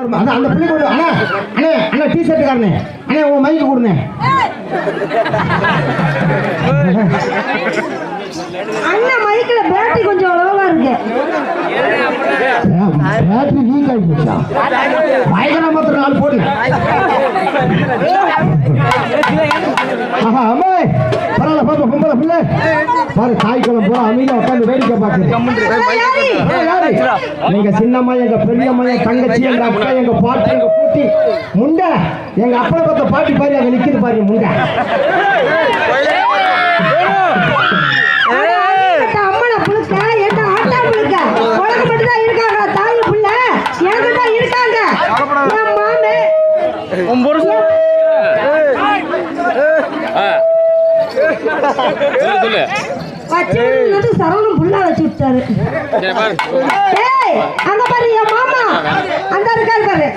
அதான் அந்த பிள்ளை கொடு அண்ணா அண்ணே அண்ணா டி ஷர்ட்டுக்காரனே அண்ணே உன் மைக்கு கொடுண்ணே அண்ணன் மைக்கில் பேட்டரி கொஞ்சம் லோவா இருக்கு. பேட்டரி லீக் ஆகி போச்சா? நாலு போடுங்க ஆஹா அம்மே பரவாயில்ல பாப்பா பொம்பளை பிள்ளை பாரு தாய் குளம் போற அமைதியா உட்காந்து வேடிக்கை பார்க்குது. எங்க சின்னம்மா எங்க பெரியம்மா எங்க தங்கச்சி எங்க அக்கா எங்க பாட்டி எங்க பூட்டி முண்டை. எங்க அப்பா பார்த்த பாட்டி பாரு அங்க நிக்குது பாரு முண்டை. என் சொல்லு. வச்சு விட்டுட்டு சரவணம் புல்லா வச்சு விட்டாரு. சரி பாரு ஏய் அங்க பாரு என் மாமா. அந்த இருக்காரு பாரு.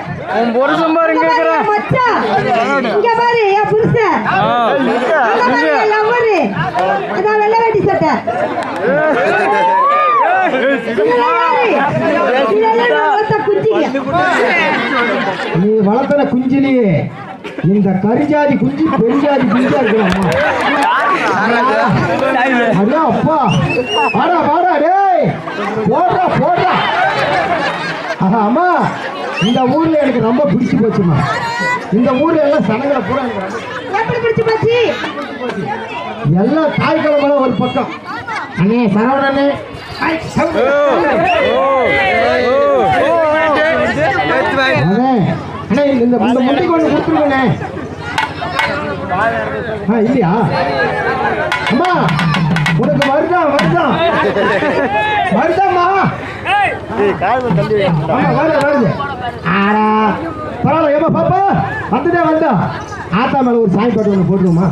புருஷன் பாரு இங்க இருக்கிற. மச்சான். இங்க பாரு என் புருஷன். பாரு என் லவ்வரு. அதான் வெள்ளை வேட்டி சட்டை. நீ வளர்த்தன குஞ்சிலேயே இந்த கரிஜாதி குஞ்சு பெருஜாதி குஞ்சா இருக்கலாமா வாடா வாடா டேய் போடுறா போடுறா ஆஹா அம்மா இந்த ஊர்ல எனக்கு ரொம்ப பிடிச்சு போச்சுமா இந்த ஊர்ல எல்லாம் சனங்களை பூரா எனக்கு பிடிச்சு போச்சு எல்லாம் தாய் கிழமை ஒரு பக்கம் அண்ணே சரவணனே. அண்ணே அண்ணே இந்த முட்டி கொண்டு கொடுத்துருங்கண்ணே ஆ இல்லையா? அம்மா உனக்கு வருதா வருதா? வருதாம்மா. வருது வருது. ஆடா. பரவாயில்ல ஏமா பாப்பா. வந்துட்டே வந்தா. ஆத்தா மேல ஒரு சாய் பாட்டு ஒன்று போட்டுருமா